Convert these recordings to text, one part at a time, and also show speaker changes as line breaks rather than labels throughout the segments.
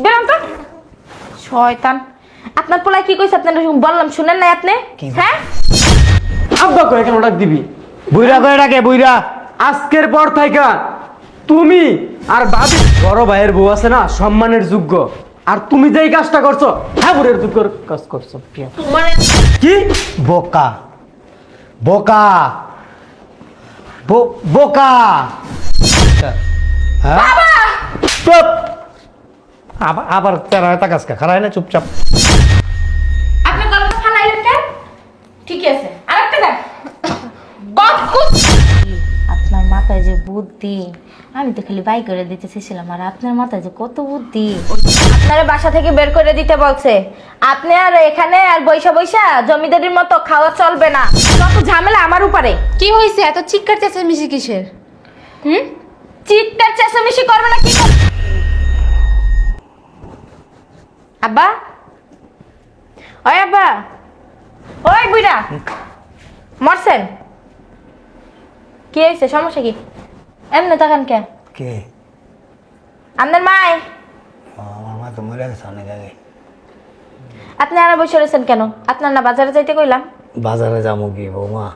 বেরাম তো। শয়তান। আপনার পোলায় কি কইছে আপনার বললাম শুনেন নাই আপনি? হ্যাঁ?
আব্বা করে কেন ডাক দিবি?
বুইরা করে ডাকে বুইরা
আজকের পর থাইকা তুমি আর বাবি বড় ভাইয়ের বউ আছে না সম্মানের যোগ্য। আর তুমি যেই কাজটা করছ ঠাকুরের যোগ্য কাজ করছ। প্রিয়া। কি?
বোকা। বোকা। বো- বোকা। হ্যাঁ? আবার আবার তেরা তাকাস কা খারাই না চুপচাপ।
আপনি গলাটা ফালাইলেন কেন? ঠিকই আছে। আরেকটা বদকুত আপনার মাথায় যে বুদ্ধি আমি তো খালি বাই করে দিতে চেয়েছিলাম আর আপনার মাথায় যে কত বুদ্ধি। আপনার বাসা থেকে বের করে দিতে বলছে। আপনি আর এখানে আর বৈশা বৈশা জমিদারির মতো খাওয়া চলবে না। কত ঝামেলা আমার উপরে।
কি হয়েছে এত চিৎকার চেঁচামেচি কিসের? হুম?
চিৎকার চেঁচামেচি করবে না কি কর- আব্বা? ওই আব্বা। ওই বুইরা মরছেন? কি হয়েছে সমস্যা কি? এমনি তাকান কে
কে?
আপনার মাই?
আমার মা তো মরে গেছে অনেক আগে।
আপনি আর বসে রয়েছেন কেন? আপনার না বাজারে যাইতে কইলাম।
বাজারে যাব কি বৌমা?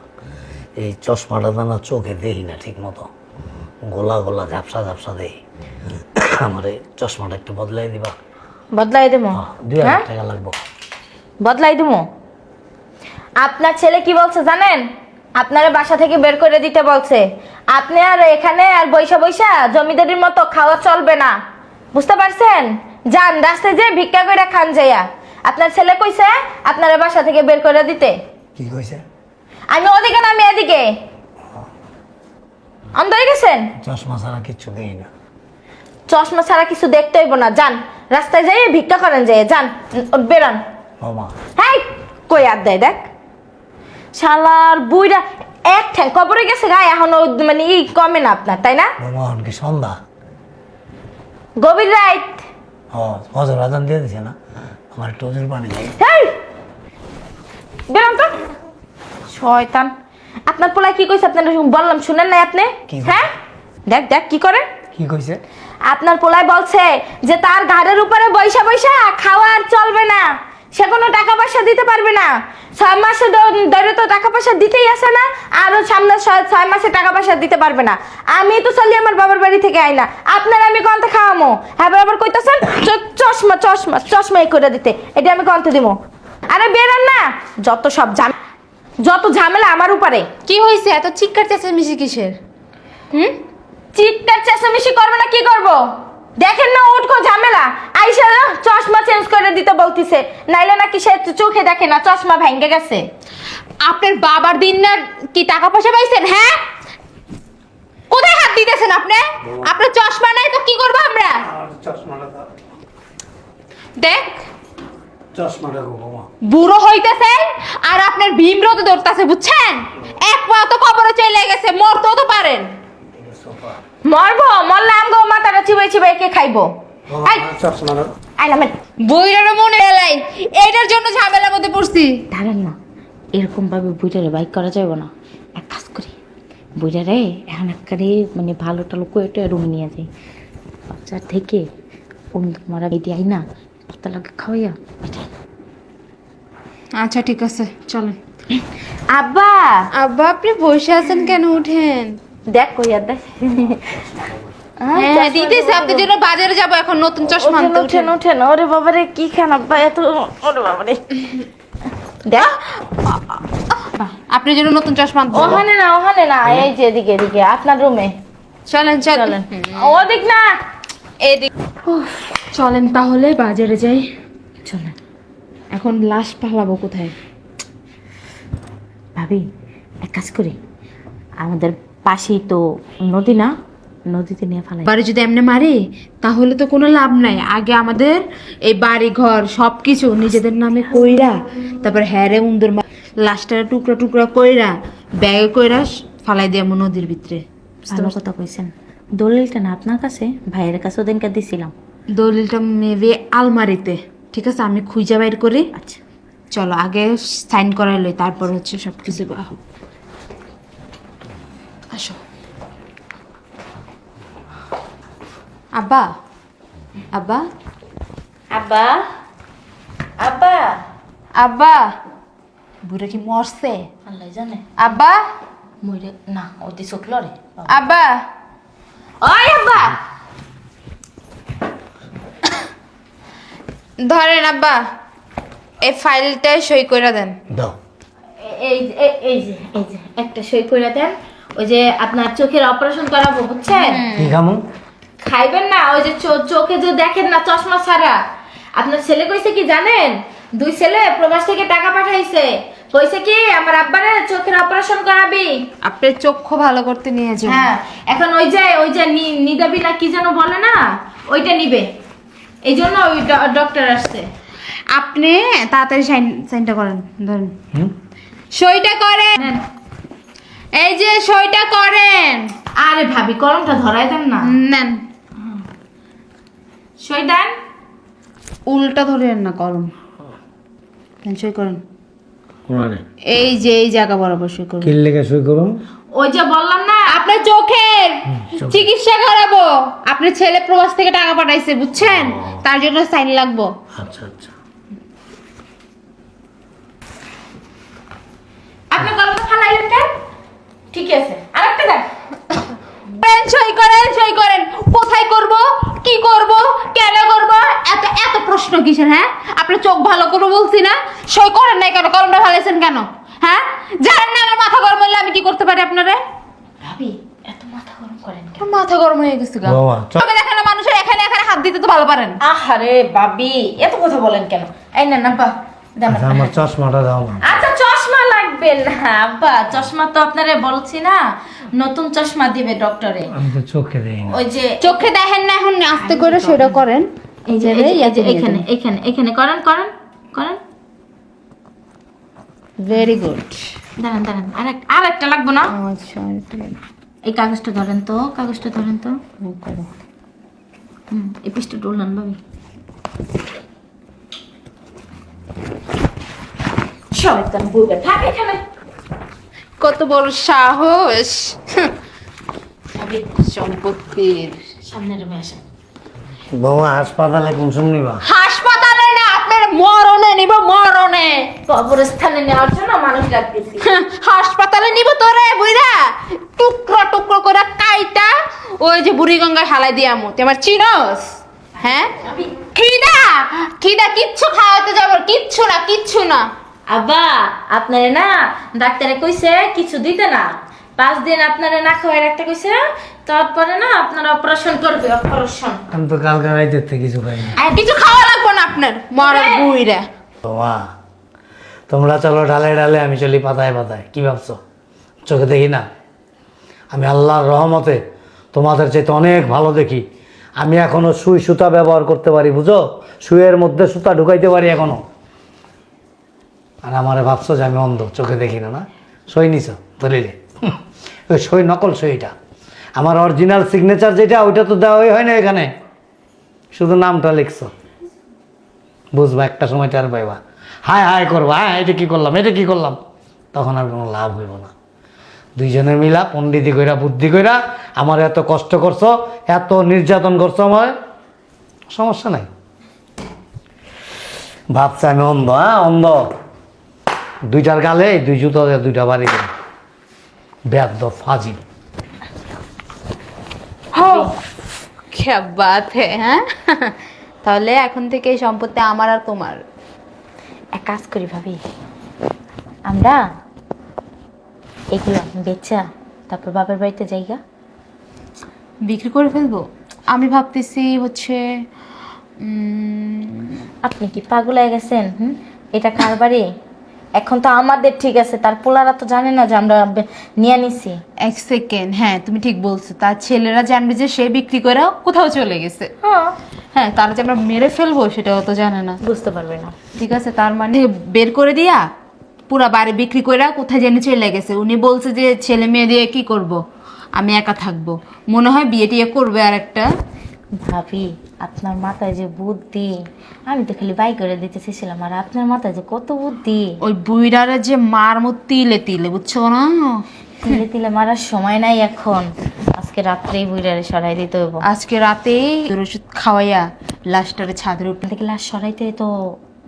এই চশমাটা না চোখে দেখি না ঠিক মতো গোলা গোলা ঝাপসা ঝাপসা দেই। আমার এই চশমাটা একটু বদলাই দিবা।
বদলাই দেবো
দুই হাজার
হ্যাঁ?
টাকা লাগবো।
বদলাই দেবো আপনার ছেলে কি বলছে জানেন? আপনার বাসা থেকে বের করে দিতে বলছে। আপনি আর এখানে আর বৈশা বৈশা জমিদারির মতো খাওয়া চলবে না। বুঝতে পারছেন? যান রাস্তায় যে ভিক্ষা করে খান যাইয়া। আপনার ছেলে কইছে আপনার বাসা থেকে বের করে দিতে।
কি কইছে?
আমি ওদিকে না আমি এদিকে। অন্ধরে গেছেন?
চশমা ছাড়া কিচ্ছু দেই না।
চশমা ছাড়া কিছু দেখতে হইব না যান। রাস্তায় যাই ভিক্ষা করেন যাই যান বেরান। হাই কই আর দেয় দেখ। শালার বুইরা এক ঠ্যাং কবরে গেছে গায়ে এখনও মানে ই কমে না আপনার তাই না?
এখন কি সন্ধ্যা?
গভীর রাইত
ও আজান দিয়ে দিছে না? আমার একটু ওজুর পানি লাগে।
হেই! বেরান তো। শয়তান। আপনার পোলায় কি কইছে? আপনার বললাম শুনেন নাই আপনি? হ্যাঁ? দেখ দেখ কি করে?
কি কইছে?
আপনার পোলায় বলছে যে তার ঘাড়ের উপরে বৈশা বৈশা খাওয়া আর চলবে না। সে কোনো টাকা পয়সা দিতে পারবে না। ছয় মাসে ধরে তো টাকা পয়সা দিতেই আসে না, আরও সামনে ছয় মাসে টাকা পয়সা দিতে পারবে না। আমি তো চলি আমার বাবার বাড়ি থেকে আই না আপনার আমি কন্তে খাওয়ামো। হ্যাঁ আবার কইতেছেন? চশমা চশমা চশমাই করে দিতে। এটা আমি কন্তে দিব আরে বেরান না। যত সব ঝাম যত ঝামেলা আমার উপরে।
কি হয়েছে এত চিৎকার চেঁচামেচি কিসের? হুম?
চিৎকার চেঁচামেচি করবে না কি করব? দেখেন না উঠকো ঝামেলা। আইসা না চশমা চেঞ্জ করে দিতে বলতিছে। নাইলে নাকি সে চোখে দেখে না চশমা ভেঙে গেছে।
আপনার বাবার দিন না কি টাকা পয়সা পাইছেন হ্যাঁ? কোথায় হাত দিতেছেন আপনি? আপনার চশমা নাই তো কি করব আমরা?
চশমাটা
দেখ।
চশমাটা
বুড়ো হইতেছে আর আপনার ভীমরত ধরতেছে বুঝছেন? এক পা তো কবরে চলে গেছে মরতেও তো পারেন।
মরবো? মরলে আমগো মাথাটা চিবাই চিবাই কে খাইবো? আই
চশমাটা
আই
মনে এলাই। এইটার জন্য ঝামেলার মধ্যে পড়ছি।
দাঁড়ান না। এরকম ভাবে বইটারে বাইক করা যাবে না। এক কাজ করি। বইটারে এখন একবারে মানে ভালো টালো কয়েটা রুমে নিয়ে যাই। বাচ্চার থেকে অন্য মারা বেদি আই না পাতা লাগে খাওয়াইয়া।
আচ্ছা ঠিক আছে চলেন।
আব্বা!
আব্বা আপনি বসে আছেন কেন? উঠেন।
দেখ দেখ।
হ্যাঁ দিতেছে আপনার জন্য বাজারে যাব এখন নতুন চশমা আনতে
উঠেন
উঠেন।
উঠেন ওরে বাবারে কি খান আব্বা এত ওরে বাবারে। দেখ।
আপনার জন্য নতুন চশমা আনতে
ওখানে না ওখানে না এই যে এদিকে এদিকে আপনার রুমে।
চলেন চলেন।
ওদিক না।
এদিক। চলেন তাহলে বাজারে যাই।
চলেন।
এখন লাশ পালাবো কোথায়?
ভাবি এক কাজ করি। আমাদের পাশেই তো নদী না? নদীতে নিয়ে ফেলাই।
বাড়ি যদি এমনি মারে তাহলে তো কোনো লাভ নাই। আগে আমাদের এই বাড়ি ঘর সব কিছু নিজেদের নামে কইরা তারপর হ্যারে উন্দর লাশটা টুকরা টুকরা কইরা ব্যাগে কইরা ফালাই দিয়ে নদীর ভিতরে।
ভালো কথা কইছেন। দলিলটা না আপনার কাছে? ভাইয়ের কাছে ওদিনকে দিছিলাম।
দলিলটা মেবি আলমারিতে। ঠিক আছে আমি খুঁজে বাইর করি।
আচ্ছা।
চলো আগে সাইন করাই লই তারপর হচ্ছে সব কিছু আসো। আব্বা। আব্বা।
আব্বা। আব্বা।
আব্বা। বুড়া কি মরছে?
আল্লাহ জানে।
আব্বা।
মরে না ওদি শুকলো রে
আব্বা। ওই আব্বা! ধরেন আব্বা এই ফাইলটায় সই করে দেন।
দাও।
এই যে- এই- এই যে এই যে একটা সই করে দেন। ওই যে আপনার চোখের অপারেশন করাবো বুঝছেন?
কি খামু?
খাইবেন না ওই যে চোখে যে দেখেন না চশমা ছাড়া। আপনার ছেলে কইছে কি জানেন? দুই ছেলে প্রবাস থেকে টাকা পাঠাইছে। কইছে কি আমার আব্বারে চোখের অপারেশন করাবি।
আপনার চক্ষু ভালো করতে নিয়ে যান
হ্যাঁ এখন ওই যে ওই যে নিদাবি না কি যেন বলে না ওইটা নিবে। এই জন্য ওই ড- ডক্টর আসছে।
আপনি তাড়াতাড়ি সাইন সাইনটা করেন ধরেন।
হুম?
সইটা করেন।
নেন।
এই যে সইটা করেন।
আরে ভাবি কলমটা ধরাই দেন না।
নেন।
সই দেন।
উল্টা ধরেন না কলম। নেন, সই করেন। এই যে এই জায়গা বরাবর সই করুন।
কি লেগে সই করুন।
ওই যে বললাম না
আপনার চোখের চিকিৎসা করাবো। আপনার ছেলে প্রবাস থেকে টাকা পাঠাইছে বুঝছেন? তার জন্য সাইন লাগবো।
আচ্ছা আচ্ছা।
আপনি কলমটা ফালাইলেন কেন? ঠিক আছে আরেকটা দেন
করেন সই করেন সই করেন। কোথায় করব কি করব কেন করব এত এত প্রশ্ন কিসের হ্যাঁ? আপনার চোখ ভালো করে বলছি না। সই করেন নাই কেন? কলমটা ফালাইছেন কেন? হ্যাঁ? জানেন না আমার মাথা গরম হলে আমি কি করতে পারি আপনারে?
ভাবি এত মাথা গরম করেন কেন?
মাথা গরম হয়ে গেছে গা।
বাবা চল
দেখেন মানুষের এখানে এখানে হাত দিতে তো ভালো পারেন।
আহারে বাবি এত কথা বলেন কেন? এই না দেন
আচ্ছা, আমার চশমাটা দাও
আচ্ছা লাগবে না। আব্বা চশমা তো আপনারে বলছি না নতুন চশমা দিবে ডক্টরে।
আমি তো চোখে দেই না।
ওই যে
চোখে দেখেন না এখন আস্তে করে সেটা করেন।
এই যে এই যে- এখানে এখানে এখানে করেন করেন করেন।
ভেরি গুড
দাঁড়ান দাঁড়ান আরেক আর একটা লাগবে না?
আচ্ছা
এই কাগজটা ধরেন তো কাগজটা ধরেন তো। হুম এই পিসটা ডোলান ভাবি শয়তান বুকে থাক এখানে।
কত বড় সাহস। সম্পত্তির।
সামনে রুমে আসেন
বাবা হাসপাতালে কোন সময় নিবা।
হাসপাতালে না আপনার মরণে নিব মরণে।
কবরস্থানে নেওয়ার জন্য মানুষ লাগতেছি
হাসপাতালে নিব তোরে বুইরা টুকরো টুকরো করে কাইটা ওই যে বুড়িগঙ্গা হালাই দিয়ামু তুই আমার চিনস? হ্যাঁ? খিদা! খিদা কিচ্ছু খাওয়াতে যাব কিচ্ছু না কিচ্ছু না।
আব্বা আপনারে না ডাক্তারে কইছে কিছু দিতে না। পাঁচ দিন আপনারে না খাওয়াই রাখতে কইছে তারপরে না আপনার অপারেশন করবে অপারেশন
আমি তো কালকে থেকে কিছু খাই না।
আর কিছু খাওয়া লাগবো না আপনার মরার বুইরা
বাবা তোমরা চলো ডালে ডালে আমি চলি পাতায় পাতায় কি ভাবছ? চোখে দেখি না? আমি আল্লাহর রহমতে তোমাদের চাইতে অনেক ভালো দেখি। আমি এখনও সুই সুতা ব্যবহার করতে পারি বুঝো? সুইয়ের মধ্যে সুতা ঢুকাইতে পারি এখনও। আর আমারে ভাবছ যে আমি অন্ধ চোখে দেখি না? না সই নিছ হুম, ওই সই নকল সইটা আমার অরিজিনাল সিগনেচার যেটা ওইটা তো দেওয়াই হয় না এখানে। শুধু নামটা লিখছো। বুঝবা একটা সময় টের পাইবা। হায় হায় করবা হ্যাঁ এটা কি করলাম এটা কি করলাম? তখন আর কোনো লাভ হইব না। দুইজনে মিলা পণ্ডিতি কইরা বুদ্ধি কইরা আমার এত কষ্ট করছ এত নির্যাতন করছ আমার সমস্যা নাই। ভাবছে আমি অন্ধ হ্যাঁ অন্ধ। দুইটার গালে, দুই জুতো দুইটা বাড়ি ব্যাদ ফাজিল।
বাতে হ্যাঁ? তাহলে এখন থেকে সম্পত্তি আমার আর তোমার।
এক কাজ করি ভাবি। আমরা এগুলো বেচা, তারপর বাবার বাড়িতে যাইগা।
বিক্রি করে ফেলব। আমি ভাবতেছি হচ্ছে
আপনি কি পাগল হয়ে গেছেন এটা কার বাড়ি? এখন তো আমাদের ঠিক আছে তার পোলারা তো জানে না যে আমরা নিয়ে নিছি।
এক সেকেন্ড হ্যাঁ তুমি ঠিক বলছো। তার ছেলেরা জানবে যে সে বিক্রি করে কোথাও চলে গেছে।
হ্যাঁ।
হ্যাঁ তারা যে আমরা মেরে ফেলব সেটাও তো জানে না।
বুঝতে পারবে না।
ঠিক আছে তার মানে বের করে দিয়া পুরা বাড়ি বিক্রি করে কোথায় যেন চলে গেছে। উনি বলছে যে ছেলে মেয়ে দিয়ে কি করব? আমি একা থাকব। মনে হয় বিয়ে টিয়ে করবে আর একটা
ভাবি আপনার মাথায় যে বুদ্ধি আমি তো খালি বাই করে দিতে চেয়েছিলাম আর আপনার মাথায় যে কত বুদ্ধি।
ওই বুইরারে যে মার মত তিলে তিলে বুঝছ না?
তিলে তিলে মারার সময় নাই এখন। আজকে রাত্রেই বুইরারে সরাই দিতে হইব।
আজকে রাতে ওষুধ খাওয়াইয়া লাশটারে ছাদের উপর
থেকে লাশ সরাইতে তো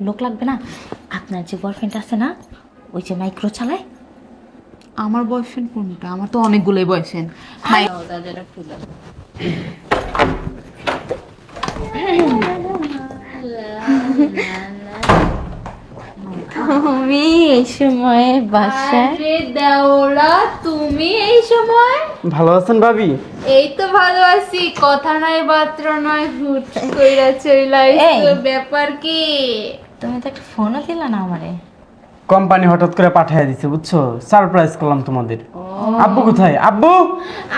লোক লাগবে না। আপনার যে বয়ফ্রেন্ড আছে না ওই যে মাইক্রো চালায়।
আমার বয়ফ্রেন্ড কোনটা? আমার তো অনেকগুলোই বয়ফ্রেন্ড
তুমি এই সময় বাসায়?
আরে দেওরা তুমি এই সময়?
ভালো আছেন ভাবি?
এই তো ভালো আছি কথা নাই বাত্র নয় হুট কইরা চইলা। ব্যাপার কি?
তুমি তো একটা ফোনও দিলা না আমারে।
কোম্পানি হঠাৎ করে পাঠিয়ে দিছে বুঝছ? সারপ্রাইজ করলাম তোমাদের। আব্বু কোথায়? আব্বু?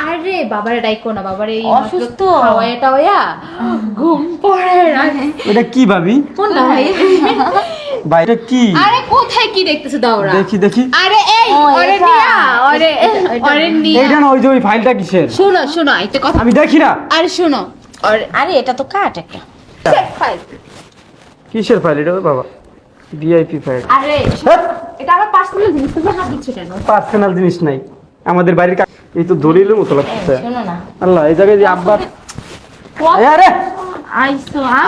আরে বাবারে ডাইকো না বাবারে এই
অসুস্থ?
খাওয়ায়া টাওয়া ঘুম পড়ে না।
এটা কি ভাবি?
কোন না ভাই
বাইরে কি?
আরে কোথায় কি দেখতেছো দাওরা?
দেখি দেখি।
আরে এই
এটা।
নিয়া ওরে ওরে নিয়া।
এইটা না ওই যে ওই ফাইলটা কিসের?
শোনো শোনো একটা কথা।
আমি দেখি না।
আরে শোনো আরে
আরে এটা তো কাট একটা।
ফাইল
কিসের ফাইল? এটা বাবা। ভিআইপি ফাইল
আরে এটা আমার পার্সোনাল জিনিস তুমি হাত দিচ্ছ কেন?
পার্সোনাল জিনিস নাই। আমাদের বাড়ির কা- এই তো দলিলের মতো লাগছে
শোনো না।
আল্লাহ এই জায়গায় যে আব্বার আরে!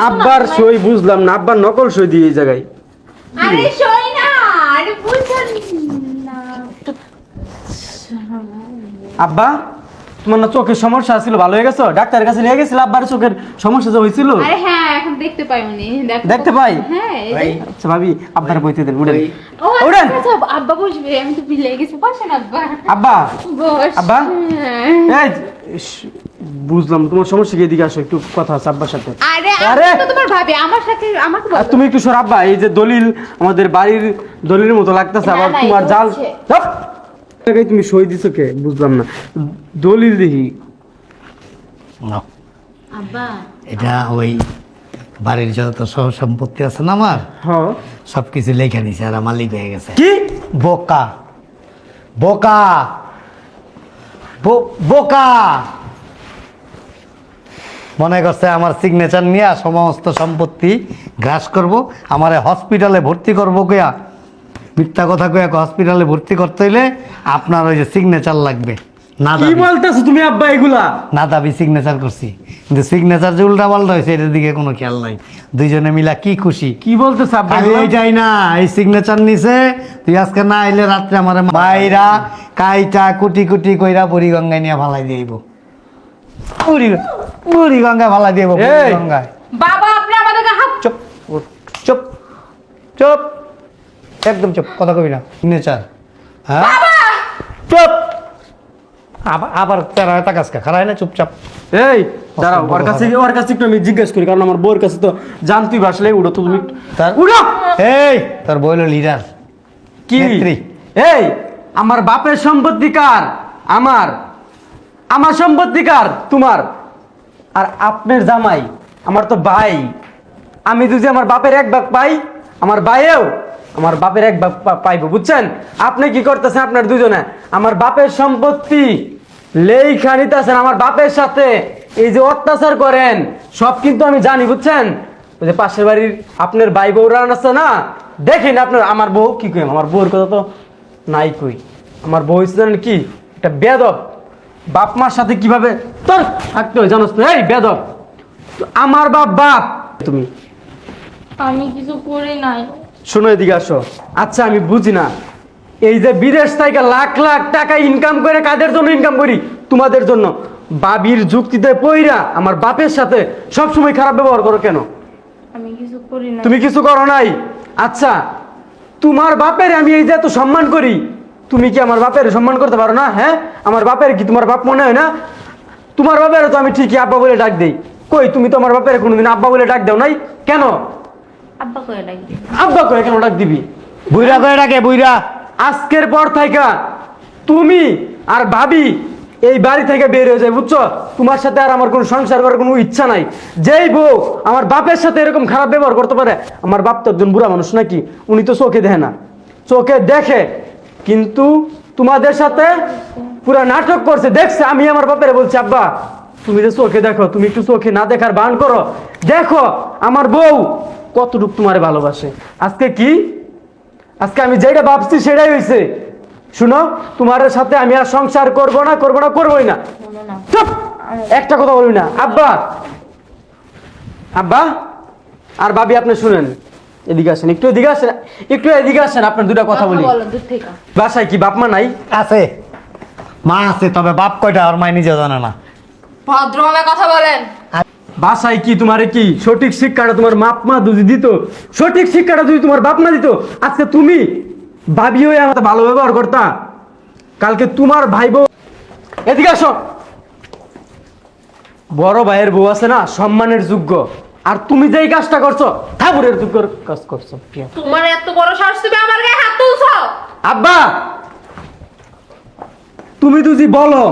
আব্বার সই বুঝলাম না আব্বার নকল সই দিয়ে এই জায়গায়।
আরে শোই না আরে বুঝছেন না।
আব্বা তোমার না চোখের সমস্যা ছিল ভালো হয়ে গেছো? ডাক্তারের কাছে নিয়ে গেছিল আব্বার চোখের সমস্যা যে হয়েছিল?
আরে হ্যাঁ দেখতে পাই উনি
দেখতে পাই?
হ্যাঁ
আচ্ছা ভাবি আব্বার বইতে দেন উঠেন।
ও
উঠেন।
আচ্ছা, আচ্ছা, আব্বা বসবে আমি তো বিলে গেছি। বসেন আব্বা।
আব্বা।
বস।
আব্বা?
হ্যাঁ।
এই বুঝলাম তোমার সমস্যা কি? এদিকে আসো একটু কথা আছে আব্বার সাথে।
আরে
আরে!
তো তোমার ভাবি আমার সাথে আমাকে বলো।
তুমি একটু সর আব্বা এই যে দলিল আমাদের বাড়ির দলিলের মতো লাগতেছে আবার তোমার জাল জায়গায় তুমি সই দিছো কে? বুঝলাম না। দলিল দেখি।
আব্বা।
এটা ওই বাড়ির যত তো সহ সম্পত্তি আছে না আমার
হ্যাঁ।
সব কিছু লেখা নিছে আর মালিক হয়ে গেছে।
কি?
বোকা। বোকা। বোকা। মনে করছে আমার সিগনেচার নিয়ে সমস্ত সম্পত্তি গ্রাস করব আমার হসপিটালে ভর্তি করব কয়া মিথ্যা কথা কয়া হসপিটালে ভর্তি করতে হইলে আপনার ওই যে সিগনেচার লাগবে। না
কি
দাবি।
বলতেছো তুমি আব্বা এগুলা?
না দাবি সিগনেচার করছি। কিন্তু সিগনেচার যে উল্টা পাল্টা হয়েছে এটার দিকে কোনো খেয়াল নাই। দুইজনে মিলা কি খুশি?
কি বলতেছো আব্বা
আমি? যাই না এই সিগনেচার নিছে। তুই আজকে না আইলে রাত্রে আমার বাইরা। কাইটা কুটি কুটি কইরা বুড়ি গঙ্গায় নিয়ে ফালাই দিইব বুড়ি বুড়ি গঙ্গায় ফালাই দিইব বুড়ি! গঙ্গায়
বাবা আপনি আমাদেরকে হাত
চুপ চুপ চুপ। একদম চুপ কথা কবি না। সিগনেচার হ্যাঁ? চুপ। আবার আবার তেরা তাকাসকা খারাই না চুপচাপ।
এই দাঁড়াও ওর কাছে ওর কাছে একটু আমি জিজ্ঞেস করি কারণ আমার বউর কাছে তো জানতুই বাসলে উড়ো তো তুমি।
তার
উড়ো!
এই! তোর বইল লিডার।
কি? এই আমার বাপের সম্পত্তি কার? আমার। আমার সম্পত্তি কার? তোমার। আর আপনার জামাই আমার তো ভাই। আমি যদি আমার বাপের এক ভাগ পাই আমার ভাইয়েও আমার বাপের এক ভাগ পা- পাইবো বুঝছেন? আপনি কি করতেছেন আপনার দুজনে? আমার বাপের সম্পত্তি। নিতেছেন আমার বাপের সাথে। এই যে অত্যাচার করেন সব কিন্তু আমি জানি বুঝছেন? ওই যে পাশের বাড়ির আপনার ভাই আছে না দেখেন আপনার আমার বউ কি কই আমার বউর কথা তো নাই কই। আমার বউ জানেন কি? একটা বেদব। বাপ মার সাথে কীভাবে তোর থাকতে হয় জানোস তো? এই বেদব। আমার বাপ বাপ। তুমি?
আমি কিছু করি নাই।
শোনো এদিকে আসো। আচ্ছা আমি বুঝি না। এই যে বিদেশ থেকে লাখ লাখ টাকা ইনকাম করে কাদের জন্য ইনকাম করি? তোমাদের জন্য। বাবির যুক্তিতে পইরা আমার বাপের সাথে সব সময় খারাপ ব্যবহার করো কেন?
আমি কিছু করি নাই।
তুমি কিছু করো নাই? আচ্ছা তোমার বাপের আমি এই যে এত সম্মান করি তুমি কি আমার বাপের সম্মান করতে পারো না? হ্যাঁ? আমার বাপের কি তোমার বাপ মনে হয় না? তোমার বাপের তো আমি ঠিকই আব্বা বলে ডাক দেই। কই তুমি তো আমার বাপের কোনোদিন আব্বা বলে ডাক দাও নাই? কেন?
আব্বা কয়ে ডাকি
আব্বা কয়ে কেন ডাক দিবি?
বুইরা করে ডাকে বুইরা
আজকের পর থাইকা তুমি আর ভাবি এই বাড়ি থেকে বের হয়ে যায়, বুঝছ? তোমার সাথে আর আমার কোনো সংসার করার কোনো ইচ্ছা নাই। যেই বউ আমার বাপের সাথে এরকম খারাপ ব্যবহার করতে পারে, আমার বাপ তো একজন বুড়া মানুষ নাকি, উনি তো চোখে দেখে না। চোখে দেখে, কিন্তু তোমাদের সাথে পুরা নাটক করছে, দেখছে, আমি আমার বাপের বলছি, আব্বা, তুমি যে চোখে দেখো, তুমি একটু চোখে না দেখার বান করো। দেখো, আমার বউ কতটুকু তোমারে ভালোবাসে। আজকে কি? আজকে আমি যেটা ভাবছি সেটাই হয়েছে শুনো তোমার সাথে আমি আর সংসার করব না করব না করবোই না। চুপ! একটা কথা বলবি না। আব্বা! আব্বা! আর ভাবি আপনি শুনেন। এদিকে আসেন একটু এদিকে আসেন। একটু এদিকে আসেন আপনার দুটা কথা বলি।
বলো দূর থেকে।
বাসায় কি বাপ মা নাই?
আছে। মা আছে তবে বাপ কয়টা আর মাই নিজে জানে না।
ভদ্রভাবে কথা বলেন।
বাসায় কি তোমার কি সঠিক শিক্ষাটা তোমার বাপ মা যদি দিত? সঠিক শিক্ষাটা যদি তোমার বাপ মা দিত আজকে তুমি ভাবি হয়ে আমার ভালো ব্যবহার করতা। কালকে তোমার ভাই বউ এদিকে আসো। বড় ভাইয়ের বউ আছে না সম্মানের যোগ্য। আর তুমি যেই কাজটা করছ ঠাকুরের যোগ্য কাজ করছ।
তোমার এত বড় সাহস তুমি আমার গায়ে হাত তুলছো?
আব্বা তুমি যদি বলো।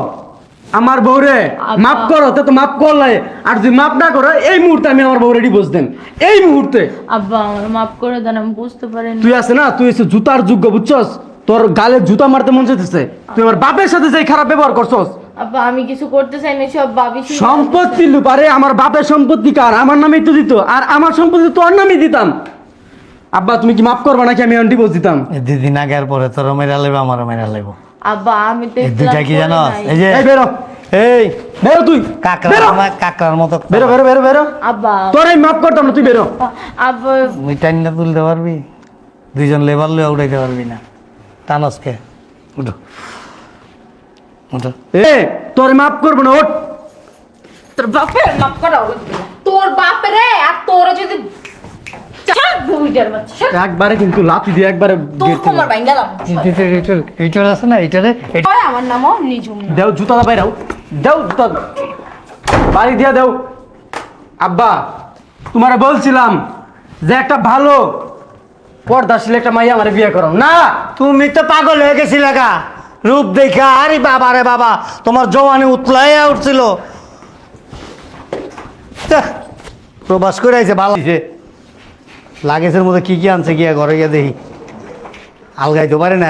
আমার বউরে মাফ করো তো মাফ করলে আর যদি মাফ না করো এই মুহূর্তে আমি আমার বউরে ডিভোর্স দেন। এই মুহূর্তে।
আব্বা আমার মাফ করে দেন আমি বুঝতে পারিনি।
তুই আছে না? তুই এসে জুতার যোগ্য বুঝছস? তোর গালে জুতা মারতে মন চাইতেছে। তুই আমার বাপের সাথে যে খারাপ ব্যবহার করছস।
আব্বা আমি কিছু করতে চাই না সব ভাবি শুনে-
সম্পত্তি লুপারে আমার বাপের সম্পত্তি কার? আমার নামেই তো দিত আর আমার সম্পত্তি তোর নামেই দিতাম। আব্বা তুমি কি মাফ করবা নাকি আমি ডিভোর্স দিতাম?
এই দুদিন আগের পরে তোর মেরা লেবে আমারও মেরা লেবো
আব্বা আমি তো
দুইটা কি জানো? এই যে
এই বেরো।
এই
বেরো তুই।
কাকড়ার মতো
বেরো বেরো বেরো বেরো।
আব্বা।
তোর আমি মাফ করতাম না তুই বেরো।
আব্বা।
ওই টাইমটা তুলতে পারবি? দুইজন লেবার লয়ে উঠাইতে পারবি না। টানসকে উঠো। উঠো।
এ তোর মাফ করব না ওঠ।
তোর বাপের মাফ করা না। তোর বাপরে আর তোর যদি চার দুইটার বাচ্চা সব
একবারে কিন্তু লাথি দিয়ে একবারে
তোর
গেট
কোমর ভাঙ গেলাম
এইটার আছে না এইটারে
আমার নামও নিজুম
দেও জুতা বাইরাও দেও। জুতা। বাড়ি দিয়া দেও। আব্বা তোমারে বলছিলাম যে একটা ভালো পর্দাশীল একটা মাইয়া আমার বিয়ে করো। না
তুমি তো পাগল হয়ে গেছি লেখা রূপ দেখা আরে বাবা রে বাবা তোমার জওয়ানি উতলাইয়া উঠছিল। প্রবাস করে আইছে ভালো। লাগেজের মধ্যে কি কি আনছে গিয়া ঘরে গিয়ে দেখি। আলগাইতে পারে না